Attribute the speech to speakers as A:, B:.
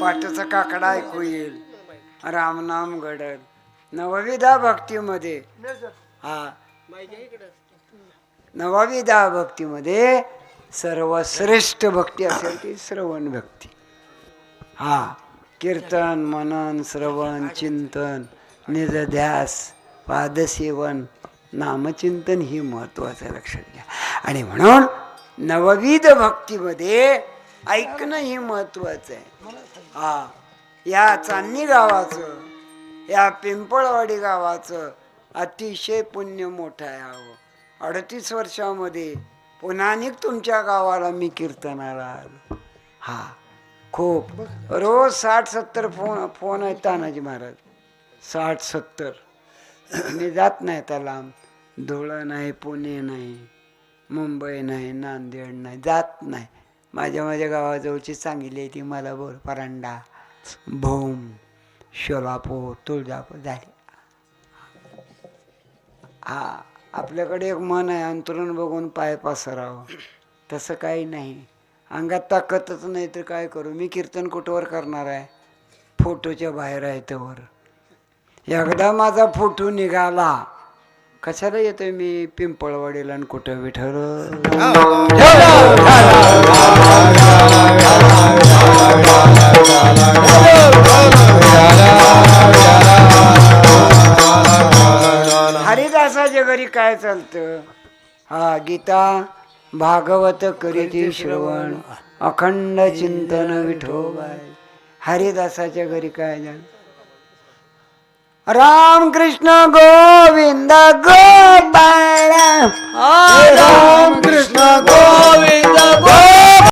A: पाटाचा काकडा ऐकू येईल. रामनाम घडल. नवविधा भक्तीमध्ये. हा. नवविधा भक्तीमध्ये सर्वश्रेष्ठ भक्ती असेल ती श्रवण भक्ती. हा. कीर्तन मनन श्रवण चिंतन निजध्यास पादसेवन नामचिंतन ही महत्वाचं लक्षात घ्या. आणि म्हणून नवविध भक्तीमध्ये ऐकणं ही महत्वाचं आहे. हा या चांदणी गावाचं या पिंपळवाडी गावाचं अतिशय पुण्य मोठं आहे अहो. अडतीस वर्षामध्ये पुन्हा तुमच्या गावाला मी कीर्तनाला आलो. हा खूप. रोज साठ सत्तर फोन फोन आहेत तानाजी महाराज. साठ सत्तर. मी जात नाही त्याला. धुळं नाही पुणे नाही मुंबई नाही नांदेड नाही जात नाही. माझ्या माझ्या गावाजवळची सांगितली आहे ती मला बोल परांडा भूम शोलापूर तुळजापूर झाली. हा आपल्याकडे एक मन आहे अंतरण बघून पाय पसरावं. तसं काही नाही. अंगात ताकदच नाही तर काय करू? मी कीर्तन कुठवर करणार आहे? फोटोच्या बाहेर आहे त्यावर एकदा माझा फोटो निघाला. कशाला येतोय मी? पिंपळवाडीला आणि कुठं विठर हरिदासाच्या घरी काय चालतं? हा गीता भागवत करीती श्रवण अखंड चिंतन विठोबाय हरिदासाच्या घरी काय झालं? राम कृष्ण गोविंद गोपाळ राम कृष्ण गोविंद